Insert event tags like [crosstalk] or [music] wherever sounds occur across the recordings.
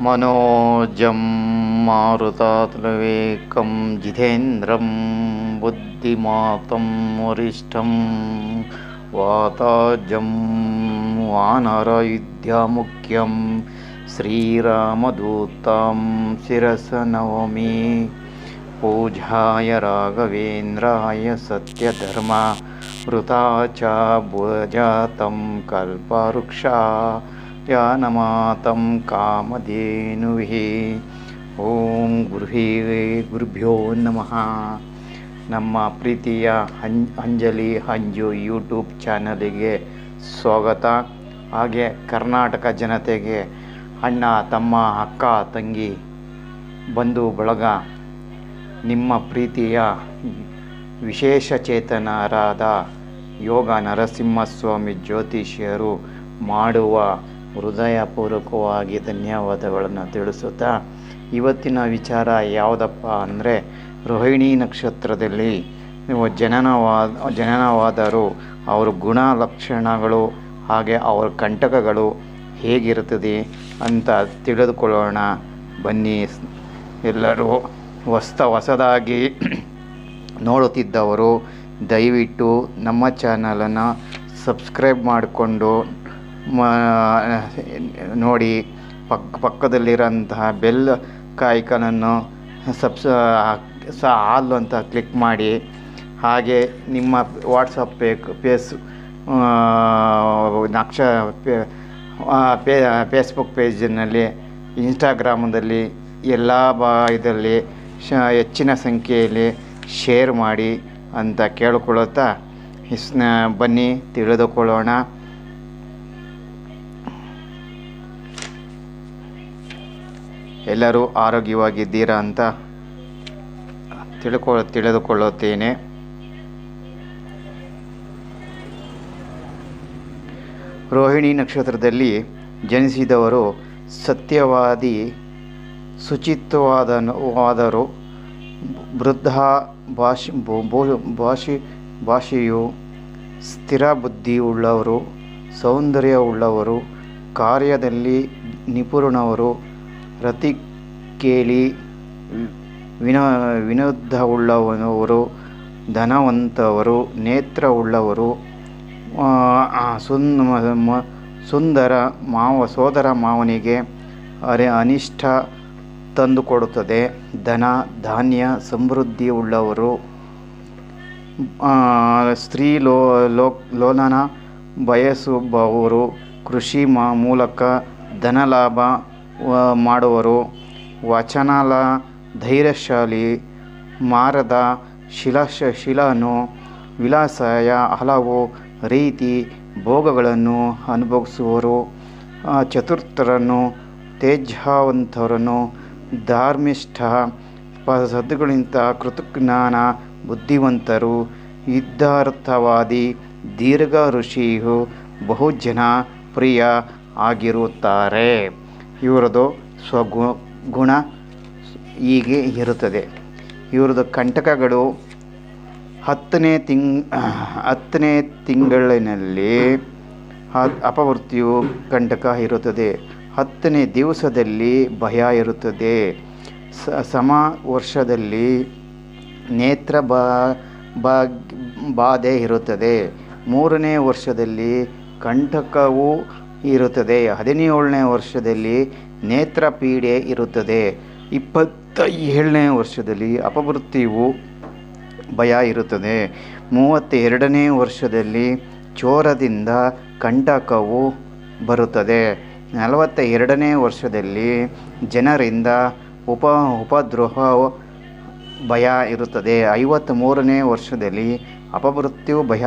मनोजं मारुतातुलवेकं जितेन्द्रं बुद्धिमातं वरिष्ठं वाताजं वानरयुध्यामुख्यं श्रीरामदूतां शिरसनवमि पूजाय राघवेन्द्राय सत्यधर्म वृता च भुजातं कल्पवृक्षा जानमातं कामधेनुः ಓಂ ಗುರುಹೇ ಗುರುಭ್ಯೋ ನಮಃ ನಮ್ಮ ಪ್ರೀತಿಯ ಹಂ ಅಂಜಲಿ ಹಂಜು ಯೂಟ್ಯೂಬ್ ಚಾನಲಿಗೆ ಸ್ವಾಗತ ಹಾಗೆ ಕರ್ನಾಟಕ ಜನತೆಗೆ ಅಣ್ಣ ತಮ್ಮ ಅಕ್ಕ ತಂಗಿ ಬಂಧು ಬಳಗ ನಿಮ್ಮ ಪ್ರೀತಿಯ ವಿಶೇಷ ಚೇತನರಾದ ಯೋಗ ನರಸಿಂಹಸ್ವಾಮಿ ಜ್ಯೋತಿಷ್ಯರು ಮಾಡುವ ಹೃದಯಪೂರ್ವಕವಾಗಿ ಧನ್ಯವಾದಗಳನ್ನು ತಿಳಿಸುತ್ತಾ, ಇವತ್ತಿನ ವಿಚಾರ ಯಾವುದಪ್ಪ ಅಂದರೆ, ರೋಹಿಣಿ ನಕ್ಷತ್ರದಲ್ಲಿ ನೀವು ಜನನವಾದ, ಜನನವಾದರು ಅವರ ಗುಣ ಲಕ್ಷಣಗಳು, ಹಾಗೆ ಅವರ ಕಂಟಕಗಳು ಹೇಗಿರುತ್ತದೆ ಅಂತ ತಿಳಿದುಕೊಳ್ಳೋಣ. ಬನ್ನಿ, ಎಲ್ಲರೂ ಹೊಸ ಹೊಸದಾಗಿ ನೋಡುತ್ತಿದ್ದವರು, ದಯವಿಟ್ಟು ನಮ್ಮ ಚಾನಲನ್ನು ಸಬ್ಸ್ಕ್ರೈಬ್ ಮಾಡಿಕೊಂಡು ನೋಡಿ ಪಕ್ಕ ಪಕ್ಕದಲ್ಲಿರೋಂತಹ ಬೆಲ್ ಕಾಯ್ಕನನ್ನು ಸಬ್ಸ್, ಸ ಆಲ್ ಅಂತ ಕ್ಲಿಕ್ ಮಾಡಿ, ಹಾಗೆ ನಿಮ್ಮ ವಾಟ್ಸಪ್ ಪೇ ಪೇಸ್ ನಕ್ಷ, ಪೇ ಫೇಸ್ಬುಕ್ ಪೇಜಿನಲ್ಲಿ, ಇನ್ಸ್ಟಾಗ್ರಾಮದಲ್ಲಿ ಎಲ್ಲ ಬ ಇದರಲ್ಲಿ ಶ, ಹೆಚ್ಚಿನ ಸಂಖ್ಯೆಯಲ್ಲಿ ಶೇರ್ ಮಾಡಿ ಅಂತ ಕೇಳಿಕೊಳ್ಳುತ್ತಾ, ಇಸ್ನ, ಬನ್ನಿ, ತಿಳಿದುಕೊಳ್ಳೋಣ. ಎಲ್ಲರೂ ಆರೋಗ್ಯವಾಗಿದ್ದೀರಾ ಅಂತ ತಿಳ್ಕೊ, ತಿಳಿದುಕೊಳ್ಳುತ್ತೇನೆ. ರೋಹಿಣಿ ನಕ್ಷತ್ರದಲ್ಲಿ ಜನಿಸಿದವರು ಸತ್ಯವಾದಿ ಶುಚಿತ್ವವಾದವಾದರು ವೃದ್ಧ ಭಾಷೆ ಭಾಷೆ, ಭಾಷೆಯು, ಸ್ಥಿರ ಬುದ್ಧಿಯುಳ್ಳವರು ಸೌಂದರ್ಯವುಳ್ಳವರು ಕಾರ್ಯದಲ್ಲಿ ನಿಪುಣವರು ರತಿ ಕೇಳಿ, ವಿನ ವಿನೋದವುಳ್ಳವರು ಧನವಂತವರು, ನೇತ್ರವುಳ್ಳವರು ಸುಂದರ ಮಾವ, ಸೋದರ ಮಾವನಿಗೆ ಅರೆ ಅನಿಷ್ಟ ತಂದುಕೊಡುತ್ತದೆ. ಧನ, ಧಾನ್ಯ ಸಮೃದ್ಧಿ ಉಳ್ಳವರು ಸ್ತ್ರೀ ಲೋ ಲೋ, ಲೋಲನ ಬಯಸುವವರು, ಕೃಷಿ ಮಾ, ಮೂಲಕ ಧನಲಾಭ ಮಾಡುವರು. ವಚನಾಲ ಧೈರ್ಯಶಾಲಿ, ಮಾರದ ಶಿಲಾಶ ಶಿಲಾನು, ವಿಲಾಸಯ ಹಲವು ರೀತಿ ಭೋಗಗಳನ್ನು ಅನುಭವಿಸುವರು. ಚತುರ್ಥರನ್ನು ತೇಜವಂತರನ್ನು ಧಾರ್ಮಿಷ್ಠ ಸದ್ದುಗಳಿಂದ ಕೃತಜ್ಞಾನ ಬುದ್ಧಿವಂತರು, ಯುದ್ಧಾರ್ಥವಾದಿ, ದೀರ್ಘ ಋಷಿಯು ಬಹುಜನ ಪ್ರಿಯ ಆಗಿರುತ್ತಾರೆ. ಇವರದು ಸ್ವಗು, ಗುಣ ಹೀಗೆ ಇರುತ್ತದೆ. ಇವರದು ಕಂಟಕಗಳು ಹತ್ತನೇ ತಿಂಗ್ ಹತ್ತನೇ ತಿಂಗಳಿನಲ್ಲಿ ಅಪವೃತ್ತಿಯು ಕಂಟಕ ಇರುತ್ತದೆ. ಹತ್ತನೇ ದಿವಸದಲ್ಲಿ ಭಯ ಇರುತ್ತದೆ. ಸಮ ವರ್ಷದಲ್ಲಿ ನೇತ್ರ ಬಾ, ಬಾಧೆ ಇರುತ್ತದೆ. ಮೂರನೇ ವರ್ಷದಲ್ಲಿ ಕಂಟಕವೂ ಇರುತ್ತದೆ. ಹದಿನೇಳನೇ ವರ್ಷದಲ್ಲಿ ನೇತ್ರ ಪೀಡೆ ಇರುತ್ತದೆ. ಇಪ್ಪತ್ತ ಏಳನೇ ವರ್ಷದಲ್ಲಿ ಅಪವೃತ್ತಿಯು ಭಯ ಇರುತ್ತದೆ. ಮೂವತ್ತೆರಡನೇ ವರ್ಷದಲ್ಲಿ ಚೋರದಿಂದ ಕಂಟಕವು ಬರುತ್ತದೆ. ನಲವತ್ತ ಎರಡನೇ ವರ್ಷದಲ್ಲಿ ಜನರಿಂದ ಉಪ, ಉಪದ್ರೋಹ ಭಯ ಇರುತ್ತದೆ. ಐವತ್ತ್ ಮೂರನೇ ವರ್ಷದಲ್ಲಿ ಅಪಮೃತ್ಯು ಭಯ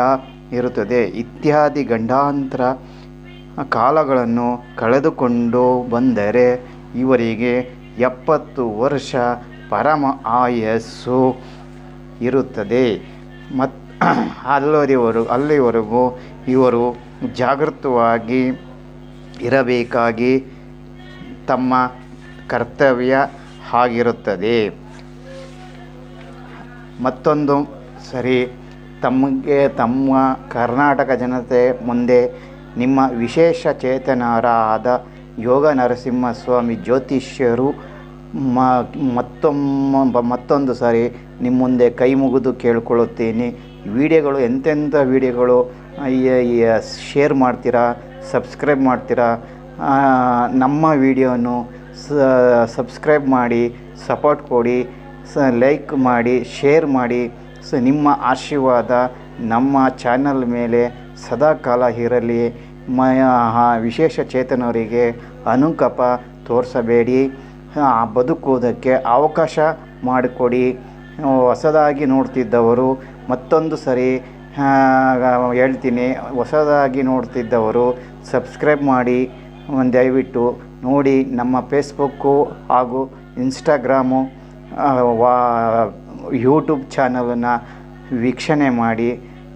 ಇರುತ್ತದೆ. ಇತ್ಯಾದಿ ಗಂಡಾಂತರ ಕಾಲಗಳನ್ನು ಕಳೆದುಕೊಂಡು ಬಂದರೆ ಇವರಿಗೆ ಎಪ್ಪತ್ತು ವರ್ಷ ಪರಮ ಆಯಸ್ಸು ಇರುತ್ತದೆ. ಮತ್ತು [clears throat] ಅಲ್ಲಿವರೆಗೂ ಅಲ್ಲಿವರೆಗೂ ಇವರು ಜಾಗೃತವಾಗಿ ಇರಬೇಕಾಗಿ ತಮ್ಮ ಕರ್ತವ್ಯ ಆಗಿರುತ್ತದೆ. ಮತ್ತೊಂದು ಸರಿ, ತಮಗೆ ತಮ್ಮ ಕರ್ನಾಟಕ ಜನತೆ ಮುಂದೆ ನಿಮ್ಮ ವಿಶೇಷ ಚೇತನರಾದ ಯೋಗ ನರಸಿಂಹಸ್ವಾಮಿ ಜ್ಯೋತಿಷ್ಯರು ಮತ್ತೊಮ್ಮ, ಮತ್ತೊಂದು ಸಾರಿ ನಿಮ್ಮ ಮುಂದೆ ಕೈ ಮುಗಿದು ಕೇಳ್ಕೊಳ್ಳುತ್ತೇನೆ. ವಿಡಿಯೋಗಳು ಎಂತೆಂಥ ವಿಡಿಯೋಗಳು ಶೇರ್ ಮಾಡ್ತೀರಾ, ಸಬ್ಸ್ಕ್ರೈಬ್ ಮಾಡ್ತೀರಾ ನಮ್ಮ ವಿಡಿಯೋನು ಸಬ್ಸ್ಕ್ರೈಬ್ ಮಾಡಿ, ಸಪೋರ್ಟ್ ಕೊಡಿ, ಸ, ಲೈಕ್ ಮಾಡಿ, ಶೇರ್ ಮಾಡಿ, ಸ, ನಿಮ್ಮ ಆಶೀರ್ವಾದ ನಮ್ಮ ಚಾನಲ್ ಮೇಲೆ ಸದಾ ಕಾಲ ಇರಲಿ ಮ ವಿಶೇಷ ಚೇತನವರಿಗೆ ಅನುಕಪ ತೋರಿಸಬೇಡಿ. ಬದುಕುವುದಕ್ಕೆ ಅವಕಾಶ ಮಾಡಿಕೊಡಿ. ಹೊಸದಾಗಿ ನೋಡ್ತಿದ್ದವರು ಮತ್ತೊಂದು ಸರಿ ಹೇಳ್ತೀನಿ. ಹೊಸದಾಗಿ ನೋಡ್ತಿದ್ದವರು ಸಬ್ಸ್ಕ್ರೈಬ್ ಮಾಡಿ. ದಯವಿಟ್ಟು ನೋಡಿ ನಮ್ಮ ಫೇಸ್ಬುಕ್ಕು ಹಾಗೂ ಇನ್ಸ್ಟಾಗ್ರಾಮು ವಾ, ಯೂಟ್ಯೂಬ್ ಚಾನಲನ್ನು ವೀಕ್ಷಣೆ ಮಾಡಿ.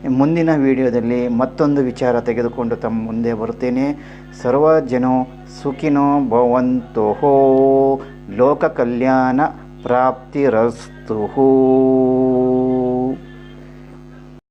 ಮುಂದಿನ ವಿಡಿಯೋದಲ್ಲಿ ಮತ್ತೊಂದು ವಿಚಾರ ತೆಗೆದುಕೊಂಡು ತಮ್ಮ ಮುಂದೆ ಬರುತ್ತೇನೆ. ಸರ್ವ ಜನೋ ಸುಖಿನೋ ಭವಂತೋಹೋ. ಲೋಕ ಕಲ್ಯಾಣ ಪ್ರಾಪ್ತಿರಸ್ತು